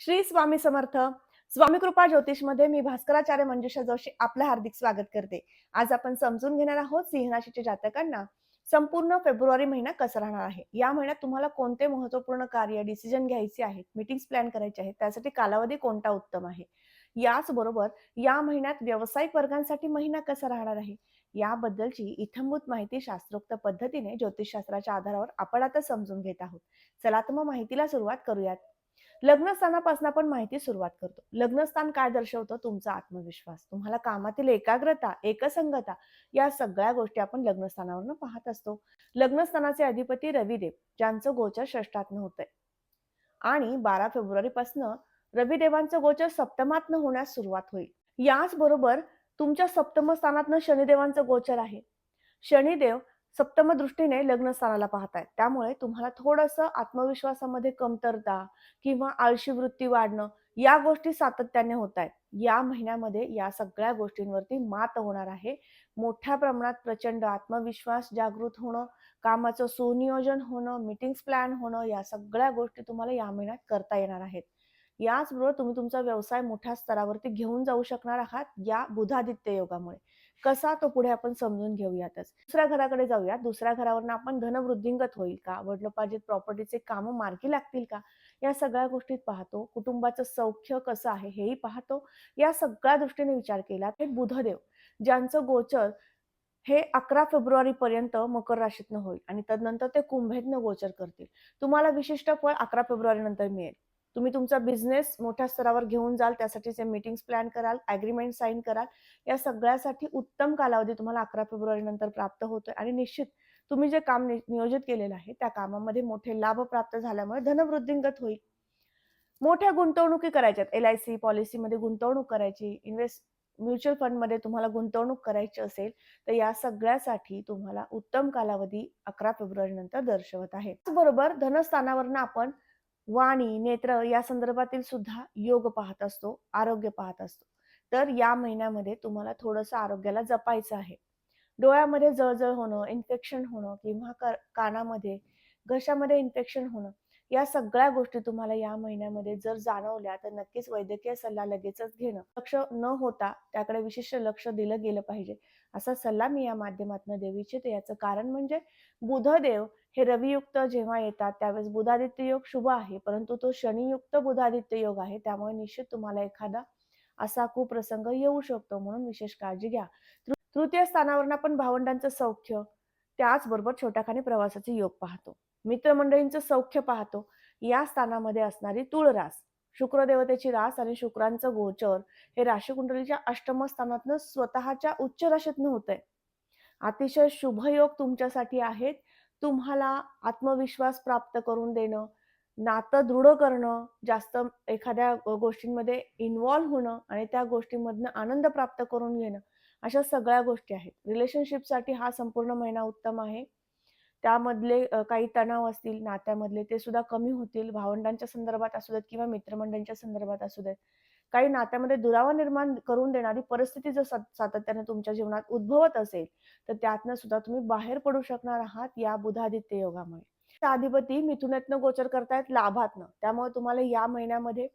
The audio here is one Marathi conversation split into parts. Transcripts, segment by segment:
श्री स्वामी समर्थ. स्वामी कृपा ज्योतिषमध्ये मी भास्कराचार्य मंजुषा जोशी आपलं हार्दिक स्वागत करते. आज आपण समजून घेणार आहोत सिंहराशीच्या जातकांना संपूर्ण फेब्रुवारी महिना कसा राहणार आहे? या महिन्यात तुम्हाला कोणते महत्त्वपूर्ण कार्य डिसिजन घ्यायचे आहेत मीटिंग्स प्लॅन करायचे आहेत त्यासाठी कालावधी कोणता उत्तम आहे? याचबरोबर या महिन्यात व्यावसायिक वर्गांसाठी महिना कसा राहणार आहे? याबद्दलची इथंभूत माहिती शास्त्रोक्त पद्धतीने ज्योतिषशास्त्राच्या आधारावर आपण आता समजून घेत आहोत. चला तर मग माहितीला सुरुवात करूयात. लग्नस्थानापासून आपण माहिती सुरुवात करतो. लग्नस्थान काय दर्शवतं? तुमचा आत्मविश्वास. तुम्हाला कामातील एकाग्रता एकसंगता या सगळ्या गोष्टी आपण लग्नस्थानावरनं पाहत असतो. लग्नस्थानाचे अधिपती रविदेव ज्यांचं गोचर षष्टातनं होतंय. आणि बारा फेब्रुवारीपासून रविदेवांचं गोचर सप्तमातनं होण्यास सुरुवात होईल. याचबरोबर तुमच्या सप्तम स्थानातनं शनिदेवांचं गोचर आहे. शनिदेव सप्तम दृष्टीने लग्नस्थानाला पाहतायत. त्यामुळे तुम्हाला थोडंसं आत्मविश्वासामध्ये कमतरता किंवा आळशी वृत्ती वाढणं या गोष्टी सातत्याने होत आहेत या महिन्यामध्ये या सगळ्या गोष्टींवरती मात होणार आहे. मोठ्या प्रमाणात प्रचंड आत्मविश्वास जागृत होणं कामाचं सुनियोजन होणं मीटिंग्स प्लॅन होणं या सगळ्या गोष्टी तुम्हाला या महिन्यात करता येणार आहेत. याचबरोबर तुम्ही तुमचा व्यवसाय मोठ्या स्तरावरती घेऊन जाऊ शकणार आहात या बुधादित्य योगामुळे. कसा तो पुढे आपण समजून घेऊयातच. दुसऱ्या घराकडे जाऊया. दुसऱ्या घरावरनं आपण धनवृद्धिंगत होईल का? वडिलोपार्जित प्रॉपर्टीचे कामं मार्गी लागतील का? या सगळ्या गोष्टीत पाहतो. कुटुंबाचं सौख्य कसं आहे हेही पाहतो. या सगळ्या दृष्टीने विचार केला हे बुधदेव ज्यांचं गोचर हे अकरा फेब्रुवारी पर्यंत मकर राशीतनं होईल आणि तदनंतर ते कुंभेतनं गोचर करतील. तुम्हाला विशिष्ट फळ अकरा फेब्रुवारी नंतर मिळेल. तुम्ही तुमचा बिझनेस मोठ्या स्तरावर घेऊन जाल त्यासाठीचे मीटिंग्स प्लॅन कराल ॲग्रीमेंट साईन कराल या सगळ्यासाठी उत्तम कालावधी तुम्हाला अकरा फेब्रुवारी नंतर प्राप्त होतोय. आणि निश्चित तुम्ही जे काम नियोजित केलेलं आहे त्या कामामध्ये मोठे लाभ प्राप्त झाल्यामुळे धनवृद्धिंगत होईल. मोठ्या गुंतवणुकी करायच्यात. एल आय सी पॉलिसीमध्ये गुंतवणूक करायची इन्व्हेस्ट म्युच्युअल फंडमध्ये तुम्हाला गुंतवणूक करायची असेल तर या सगळ्यासाठी तुम्हाला उत्तम कालावधी अकरा फेब्रुवारी नंतर दर्शवत आहे. बरोबर धनस्थानावरनं आपण वाणी नेत्र या संदर्भातील सुद्धा योग पाहत असतो आरोग्य पाहत असतो. तर या महिन्यामध्ये तुम्हाला थोडंसं आरोग्याला जपायचं आहे. डोळ्यामध्ये जळजळ होणं इन्फेक्शन होणं किंवा कानामध्ये घशामध्ये इन्फेक्शन होणं या सगळ्या गोष्टी तुम्हाला या महिन्यामध्ये जर जाणवल्या तर नक्कीच वैद्यकीय सल्ला लगेचच घेणं. लक्ष न होता त्याकडे विशिष्ट लक्ष दिलं गेलं पाहिजे. असा सल्ला मी या माध्यमातून देऊ इच्छिते. याचं कारण म्हणजे बुधदेव हे रवियुक्त जेव्हा येतात त्यावेळेस बुधादित्य योग शुभ आहे. परंतु तो शनियुक्त बुधादित्य योग आहे. त्यामुळे निश्चित तुम्हाला एखादा असा कुप्रसंग येऊ शकतो म्हणून विशेष काळजी घ्या. तृतीय स्थानावरून आपण भावंडांचं सौख्य त्याचबरोबर छोट्याखानी प्रवासाचे योग पाहतो. मित्रमंडळींचं सौख्य पाहतो. या स्थानामध्ये असणारी तुळ रास शुक्रदेवतेची रास आणि शुक्रांचं गोचर हे राशीकुंडलीच्या अष्टम स्थानातनं स्वतःच्या उच्च राशीतनं होतंय. अतिशय शुभयोग तुमच्यासाठी आहेत. तुम्हाला आत्मविश्वास प्राप्त करून देणं नातं दृढ करणं जास्त एखाद्या गोष्टींमध्ये इन्वॉल्व्ह होणं आणि त्या गोष्टींमधनं आनंद प्राप्त करून घेणं अशा सगळ्या गोष्टी आहेत. रिलेशनशिपसाठी हा संपूर्ण महिना उत्तम आहे. त्यामधले काही तणाव असतील नात्यामधले ते सुद्धा कमी होतील भावंडांच्या संदर्भात असू देत किंवा मित्रमंडळींच्या संदर्भात असू देत. काही नात्यामध्ये दुरावा निर्माण करून देणारी परिस्थिती जर सातत्याने तुमच्या जीवनात उद्भवत असेल तर त्यातनं सुद्धा तुम्ही बाहेर पडू शकणार आहात या बुधादित्य योगामुळे. अधिपती मिथुनातनं गोचर करतायत लाभातनं. त्यामुळे तुम्हाला या महिन्यामध्ये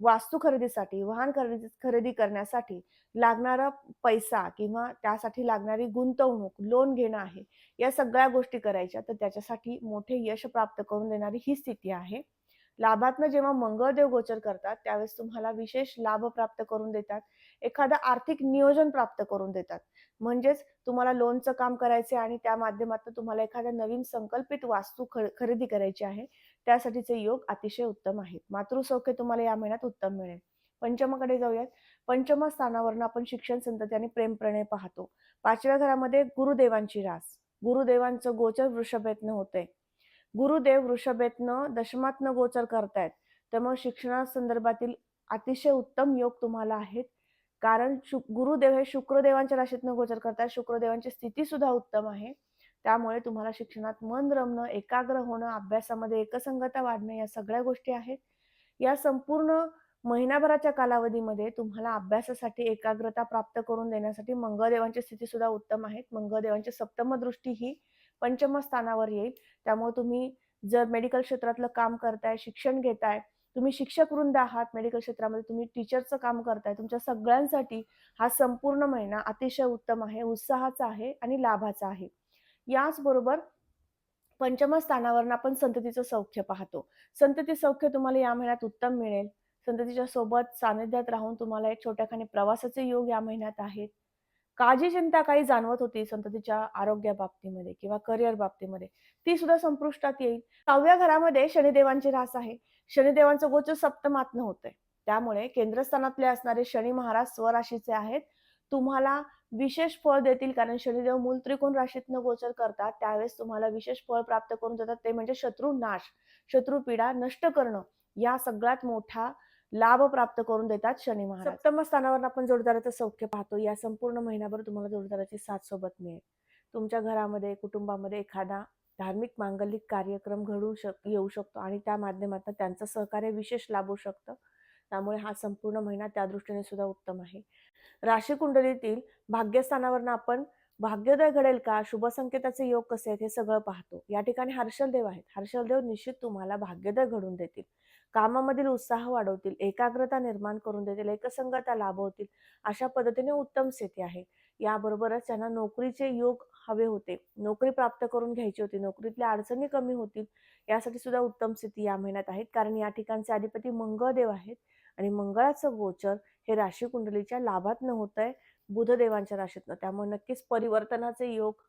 वास्तू खरेदीसाठी वाहन खरेदी खरेदी करण्यासाठी लागणारा पैसा किंवा त्यासाठी लागणारी गुंतवणूक लोन घेणं आहे या सगळ्या गोष्टी करायच्या तर त्याच्यासाठी मोठे यश प्राप्त करून देणारी ही स्थिती आहे. लाभातनं जेव्हा मंगळदेव गोचर करतात त्यावेळेस तुम्हाला विशेष लाभ प्राप्त करून देतात. एखादं आर्थिक नियोजन प्राप्त करून देतात. म्हणजेच तुम्हाला लोनचं काम करायचे आणि त्या माध्यमातून तुम्हाला एखाद्या नवीन संकल्पित वास्तू खरेदी करायची आहे. त्यासाठीचे योग अतिशय उत्तम आहेत. मातृसौख्य तुम्हाला या महिन्यात उत्तम मिळेल. पंचमाकडे जाऊयात. पंचम स्थानावरून आपण शिक्षण संतती आणि प्रेम प्रणय पाहतो. पाचव्या घरामध्ये गुरुदेवांची रास. गुरुदेवांचं गोचर वृषभेतनं होतंय. गुरुदेव वृषभेतनं दशमातनं गोचर करतायत. त्यामुळे शिक्षणासंदर्भातील अतिशय उत्तम योग तुम्हाला आहेत. कारण शु गुरुदेव हे शुक्रदेवांच्या राशीतनं गोचर करतात शुक्रदेवांची स्थिती सुद्धा उत्तम आहे. त्यामुळे तुम्हाला शिक्षणात मन रमणं एकाग्र होणं अभ्यासामध्ये एकसंगता वाढणं या सगळ्या गोष्टी आहेत. या संपूर्ण महिनाभराच्या कालावधीमध्ये तुम्हाला अभ्यासासाठी एकाग्रता प्राप्त करून देण्यासाठी मंगळदेवांची स्थिती सुद्धा उत्तम आहेत मंगळदेवांची सप्तम दृष्टी ही पंचम स्थानावर येईल. त्यामुळे तुम्ही जर मेडिकल क्षेत्रातलं काम करताय शिक्षण घेताय तुम्ही शिक्षक वृंद आहात मेडिकल क्षेत्रामध्ये तुम्ही टीचरचं काम करताय तुमच्या सगळ्यांसाठी हा संपूर्ण महिना अतिशय उत्तम आहे उत्साहाचा आहे आणि लाभाचा आहे. याचबरोबर पंचम स्थानावरून आपण संततीचं सौख्य पाहतो. संतती सौख्य तुम्हाला या महिन्यात उत्तम मिळेल. संततीच्या सोबत सानिध्यात राहून तुम्हाला एक छोट्याखानी प्रवासाचे योग या महिन्यात आहेत. काळजी चिंता काही जाणवत होती संततीच्या आरोग्या बाबतीमध्ये किंवा करिअर बाबतीमध्ये. ती सुद्धा संपुष्टात येईल. सहाव्या घरामध्ये शनिदेवांची रास आहे. शनिदेवांचं गोचर सप्तमात्न होतंय. त्यामुळे केंद्रस्थानातले असणारे शनी महाराज स्वराशीचे आहेत. तुम्हाला विशेष फळ देतील कारण शनिदेव मूल त्रिकोण राशीतनं गोचर करतात. त्यावेळेस तुम्हाला विशेष फळ प्राप्त करून देतात. ते म्हणजे शत्रू नाश शत्रू पीडा नष्ट करणं. या सगळ्यात मोठा लाभ प्राप्त करून देतात शनी महाराज. सप्तम स्थानावर आपण जोडदाराचं सौख्य पाहतो. या संपूर्ण महिन्याभर तुम्हाला जोडदाराची साथ सोबत मिळेल. तुमच्या घरामध्ये कुटुंबामध्ये एखादा धार्मिक मांगलिक कार्यक्रम घडू शक येऊ शकतो आणि त्या माध्यमातून त्यांचं सहकार्य विशेष लाभू शकतं. त्यामुळे हा संपूर्ण महिना त्या दृष्टीने सुद्धा उत्तम आहे. राशी कुंडलीतील भाग्यस्थानावरनं आपण भाग्योदय घडेल का शुभ संकेताचे योग कसे आहेत हे सगळं पाहतो. या ठिकाणी हर्षलदेव आहेत. हर्षलदेव निश्चित तुम्हाला भाग्योदय घडून देतील. कामामधील उत्साह वाढवतील एकाग्रता निर्माण करून देतील एकसंगता लाभवतील अशा पद्धतीने उत्तम स्थिती आहे. याबरोबरच त्यांना नोकरीचे योग हवे होते. नोकरी प्राप्त करून घ्यायची होती. नोकरीतल्या अडचणी कमी होतील यासाठी सुद्धा उत्तम स्थिती या महिन्यात आहेत. कारण या ठिकाणचे अधिपती मंगळदेव आहेत. आणि मंगळाचं गोचर हे राशी कुंडलीच्या लाभातनं होत आहे बुधदेवांच्या राशीतनं त्यामुळे नक्कीच परिवर्तनाचे योग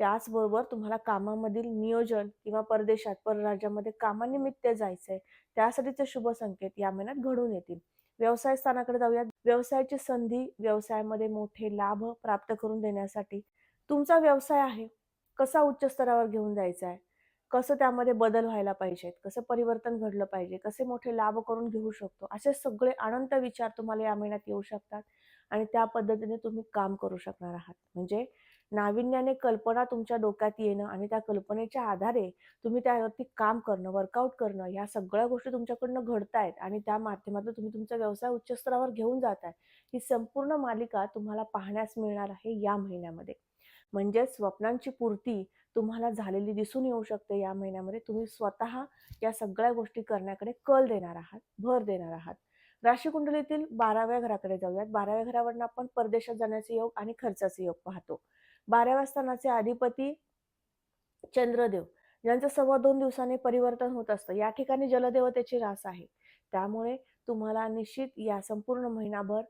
त्याचबरोबर तुम्हाला कामामधील नियोजन किंवा परदेशात परराज्यामध्ये कामानिमित्त जायचंय त्यासाठीचे शुभ संकेत या महिन्यात घडून येतील. व्यवसाय स्थानाकडे जाऊयात. व्यवसायाची संधी व्यवसायामध्ये मोठे लाभ प्राप्त करून देण्यासाठी तुमचा व्यवसाय आहे. कसा उच्च स्तरावर घेऊन जायचा आहे कसं त्यामध्ये बदल व्हायला पाहिजेत? कसं परिवर्तन घडलं पाहिजे? कसे मोठे लाभ करून घेऊ शकतो? असे सगळे अनंत विचार तुम्हाला या महिन्यात येऊ शकतात आणि त्या पद्धतीने तुम्ही काम करू शकणार आहात. म्हणजे नाविन्याने कल्पना तुमच्या डोक्यात येणं आणि त्या कल्पनेच्या आधारे तुम्ही त्यावरती काम करणं वर्कआउट करणं या सगळ्या गोष्टी तुमच्याकडनं घडतायत आणि त्या माध्यमातून तुम्ही तुमचा व्यवसाय उच्च स्तरावर घेऊन जाताय. ही संपूर्ण मालिका तुम्हाला पाहण्यास मिळणार आहे या महिन्यामध्ये. म्हणजे स्वप्नांची पूर्ती तुम्हाला झालेली दिसून येऊ शकते या महिन्यामध्ये. तुम्ही स्वतः या सगळ्या गोष्टी करण्याकडे कल देणार आहात भर देणार आहात. राशी कुंडलीतील बाराव्या घराकडे जाऊयात. बाराव्या घरावरनं आपण परदेशात जाण्याचे योग आणि खर्चाचे योग पाहतो. बाराव्या स्थानाचे अधिपती चंद्रदेव ज्यांचं सव्वा दोन दिवसांनी परिवर्तन होत असतं. या ठिकाणी जलदेवतेची रास आहे. त्यामुळे तुम्हाला निश्चित या संपूर्ण महिनाभर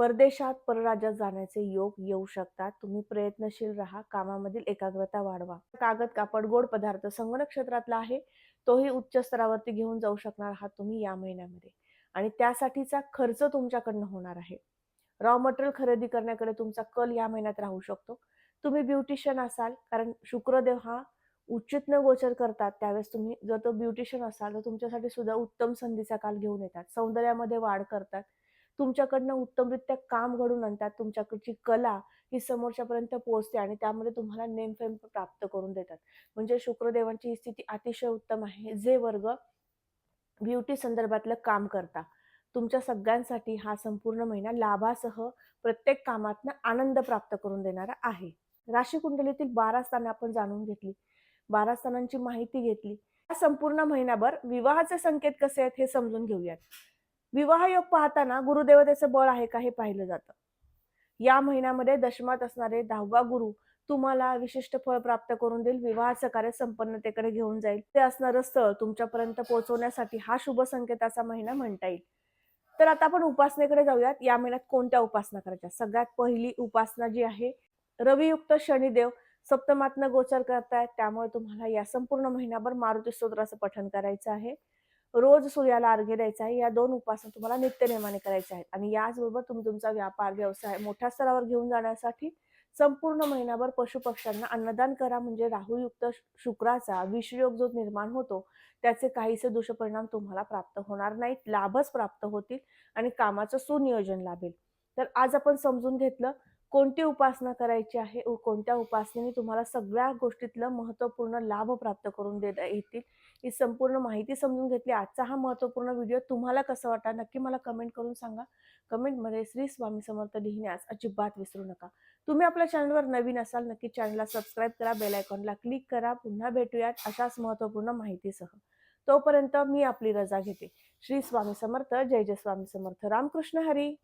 परदेशात परराज्यात जाण्याचे योग येऊ शकतात. तुम्ही प्रयत्नशील राहा कामामधील एकाग्रता वाढवा. कागद कापड गोड पदार्थ संगणक क्षेत्रातला आहे. तोही उच्च स्तरावरती घेऊन जाऊ शकणार आहात तुम्ही या महिन्यामध्ये. आणि त्यासाठीचा खर्च तुमच्याकडनं होणार आहे. रॉ मटेरियल खरेदी करण्याकडे तुमचा कल या महिन्यात राहू शकतो. तुम्ही ब्युटिशियन असाल कारण शुक्रदेव हा उच्चितनं गोचर करतात. त्यावेळेस तुम्ही जर तो ब्युटिशियन असाल तर तुमच्यासाठी सुद्धा उत्तम संधीचा काल घेऊन येतात. सौंदर्यामध्ये वाढ करतात. तुमच्याकडनं उत्तमरित्या काम घडून आणतात तुमच्याकडची कला ही समोरच्यापर्यंत पोहोचते आणि त्यामध्ये तुम्हाला नेम फेम प्राप्त करून देतात. म्हणजे शुक्रदेवांची ही स्थिती अतिशय उत्तम आहे. जे वर्ग ब्युटी संदर्भातलं काम करता तुमच्या सगळ्यांसाठी हा संपूर्ण महिना लाभासह प्रत्येक कामातनं आनंद प्राप्त करून देणारा आहे. राशी कुंडलीतील बारा स्थानं आपण जाणून घेतली. बारा स्थानांची माहिती घेतली. या संपूर्ण महिनाभर विवाहाचे संकेत कसे आहेत हे समजून घेऊयात. विवाह योग पाहताना गुरुदेवतेचं बळ आहे का हे पाहिलं जातं. या महिन्यामध्ये दशमात असणारे दहावा गुरु तुम्हाला विशिष्ट फळ प्राप्त करून देईल. विवाहाचं कार्य संपन्नतेकडे घेऊन जाईल. ते असणारं स्थळ तुमच्यापर्यंत पोहोचवण्यासाठी हा शुभ संकेताचा महिना म्हणता येईल. तर आता आपण उपासनेकडे जाऊयात. या महिन्यात कोणत्या उपासना करायच्या? सगळ्यात पहिली उपासना जी आहे रवियुक्त शनिदेव सप्तमातनं गोचर करतायत. त्यामुळे तुम्हाला या संपूर्ण महिनाभर मारुती स्तोत्राचं पठण करायचं आहे. रोज सूर्याला अर्घ्य द्यायचा आहे. या दोन उपासना तुम्हाला नित्यनेमाने करायच्या आहेत. आणि याचबरोबर तुम्ही तुमचा व्यापार व्यवसाय मोठ्या स्तरावर घेऊन जाण्यासाठी संपूर्ण महिनाभर पशुपक्ष्यांना अन्नदान करा. म्हणजे राहुयुक्त शुक्राचा विषयोग जो निर्माण होतो त्याचे काहीसे दुष्परिणाम तुम्हाला प्राप्त होणार नाहीत. लाभच प्राप्त होतील आणि कामाचं सुनियोजन लाभेल. तर आज आपण समजून घेतलं कोणती उपासना करायची आहे व कोणत्या उपासनेने तुम्हाला सगळ्या गोष्टीतलं महत्त्वपूर्ण लाभ प्राप्त करून देता येतील? ही संपूर्ण माहिती समजून घेतली. आजचा हा महत्त्वपूर्ण व्हिडिओ तुम्हाला कसा वाटा नक्की मला कमेंट करून सांगा. कमेंटमध्ये श्री स्वामी समर्थ लिहिण्यास अजिबात विसरू नका. तुम्ही आपल्या चॅनलवर नवीन असाल नक्की चॅनलला सबस्क्राईब करा बेल आयकॉनला क्लिक करा. पुन्हा भेटूयात अशाच महत्त्वपूर्ण माहितीसह. तोपर्यंत मी आपली रजा घेते. श्री स्वामी समर्थ जय जय स्वामी समर्थ. रामकृष्ण हरी.